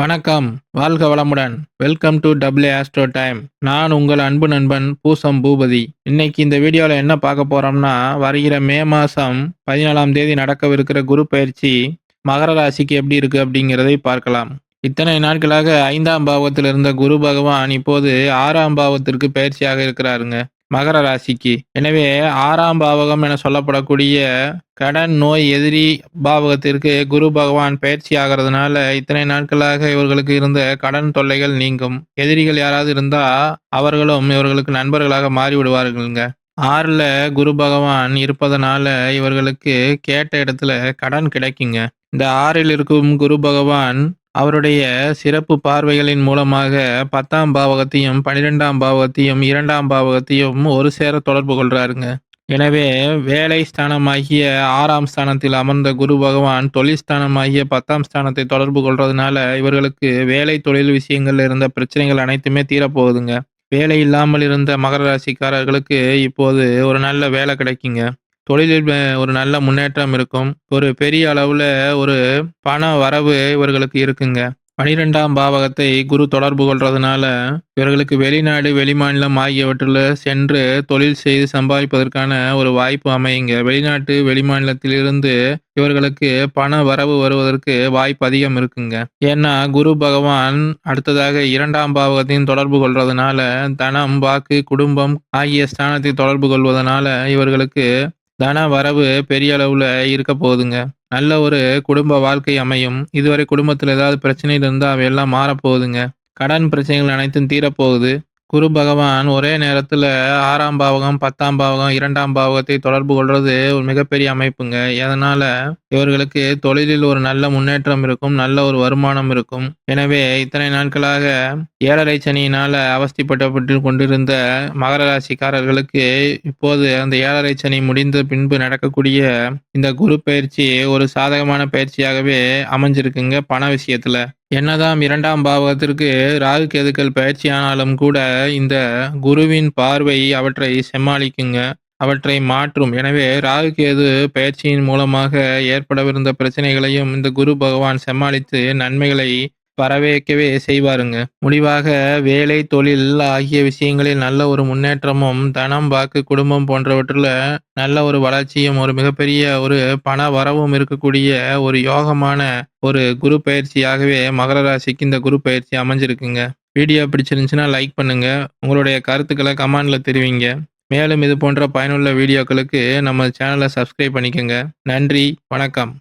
வணக்கம். வாழ்க வளமுடன். Welcome to W astro time நான் உங்கள் அன்பு நண்பன் பூசம் பூபதி. இன்னைக்கு இந்த வீடியோவில் என்ன பார்க்க போறோம்னா வருகிற மே மாதம் பதினாலாம் தேதி நடக்கவிருக்கிற குரு பயிற்சி மகர ராசிக்கு எப்படி இருக்கு அப்படிங்கிறதை பார்க்கலாம். இத்தனை நாட்களாக ஐந்தாம் பாவத்தில் இருந்த குரு பகவான் இப்போது ஆறாம் பாவத்திற்கு பயிற்சியாக இருக்கிறாருங்க. மகர ராசிக்கு. எனவே ஆறாம் பாவகம் என சொல்லப்படக்கூடிய கடன் நோய் எதிரி பாவகத்திற்கு குரு பகவான் பயிற்சி ஆகிறதுனால இத்தனை நாட்களாக இவர்களுக்கு இருந்த கடன் தொல்லைகள் நீங்கும். எதிரிகள் யாராவது இருந்தா அவர்களும் இவர்களுக்கு நண்பர்களாக மாறி ஆறில் ஆறுல குரு பகவான் இருப்பதனால இவர்களுக்கு கேட்ட இடத்துல கடன் கிடைக்குங்க. இந்த ஆறில் இருக்கும் குரு பகவான் அவருடைய சிறப்பு பார்வைகளின் மூலமாக பத்தாம் பாவகத்தையும் பனிரெண்டாம் பாவகத்தையும் இரண்டாம் பாவகத்தையும் ஒரு சேர தொடர்பு கொள்றாருங்க. எனவே வேலை ஸ்தானமாகிய ஆறாம் ஸ்தானத்தில் அமர்ந்த குரு பகவான் தொழில் ஸ்தானமாகிய பத்தாம் ஸ்தானத்தை தொடர்பு கொள்றதுனால இவர்களுக்கு வேலை தொழில் விஷயங்கள்ல இருந்த பிரச்சனைகள் அனைத்துமே தீரப்போகுதுங்க. வேலை இல்லாமல் இருந்த மகர ராசிக்காரர்களுக்கு இப்போது ஒரு நல்ல வேலை கிடைக்குங்க. தொழிலில் ஒரு நல்ல முன்னேற்றம் இருக்கும். ஒரு பெரிய அளவுல ஒரு பண வரவு இவர்களுக்கு இருக்குங்க. பனிரெண்டாம் பாவகத்தை குரு தொடர்பு கொள்றதுனால இவர்களுக்கு வெளிநாடு வெளிமாநிலம் ஆகியவற்றில் சென்று தொழில் செய்து சம்பாதிப்பதற்கான ஒரு வாய்ப்பு அமையுங்க. வெளிநாட்டு வெளிமாநிலத்திலிருந்து இவர்களுக்கு பண வரவு வருவதற்கு வாய்ப்பு அதிகம் இருக்குங்க. ஏன்னா குரு பகவான் அடுத்ததாக இரண்டாம் பாவகத்தையும் தொடர்பு கொள்றதுனால தனம் வாக்கு குடும்பம் ஆகிய ஸ்தானத்தை தொடர்பு கொள்வதனால இவர்களுக்கு தன வரவு பெரிய அளவுல இருக்க போகுதுங்க. நல்ல ஒரு குடும்ப வாழ்க்கை அமையும். இதுவரை குடும்பத்தில் ஏதாவது பிரச்சனைகள் இருந்தால் அவையெல்லாம் மாறப்போகுதுங்க. கடன் பிரச்சனைகள் அனைத்தும் தீரப்போகுது. குரு பகவான் ஒரே நேரத்தில் ஆறாம் பாவகம் பத்தாம் பாவகம் இரண்டாம் பாவகத்தை தொடர்பு கொள்வது ஒரு மிகப்பெரிய அமைப்புங்க. அதனால இவர்களுக்கு தொழிலில் ஒரு நல்ல முன்னேற்றம் இருக்கும் நல்ல ஒரு வருமானம் இருக்கும். எனவே இத்தனை நாட்களாக ஏழரை சனியினால் அவஸ்திப்பட்டப்பட்டு கொண்டிருந்த மகர ராசிக்காரர்களுக்கு இப்போது அந்த ஏழரை சனி முடிந்த பின்பு நடக்கக்கூடிய இந்த குரு பயிற்சி ஒரு சாதகமான பயிற்சியாகவே அமைஞ்சிருக்குங்க பண விஷயத்துல. என்னதான் இரண்டாம் பாவகத்திற்கு ராகு கேதுக்கள் பயிற்சியானாலும் கூட இந்த குருவின் பார்வை அவற்றை சமாளிக்குங்க அவற்றை மாற்றும். எனவே ராகு கேது பயிற்சியின் மூலமாக ஏற்படவிருந்த பிரச்சனைகளையும் இந்த குரு பகவான் சமாளித்து நன்மைகளை வரவேற்கவே செய்வாருங்க. முடிவாக வேலை தொழில் ஆகிய விஷயங்களில் நல்ல ஒரு முன்னேற்றமும் தனம் வாக்கு குடும்பம் போன்றவற்றில் நல்ல ஒரு வளர்ச்சியும் ஒரு மிகப்பெரிய ஒரு பண வரவும் இருக்கக்கூடிய ஒரு யோகமான ஒரு குரு பயிற்சியாகவே மகர ராசிக்கு இந்த குரு பயிற்சி அமைஞ்சிருக்குங்க. வீடியோ பிடிச்சிருந்துச்சுன்னா லைக் பண்ணுங்க. உங்களுடைய கருத்துக்களை கமெண்ட்ல தெரிவிங்க. மேலும் இது போன்ற பயனுள்ள வீடியோக்களுக்கு நம்ம சேனலை சப்ஸ்கிரைப் பண்ணிக்கோங்க. நன்றி வணக்கம்.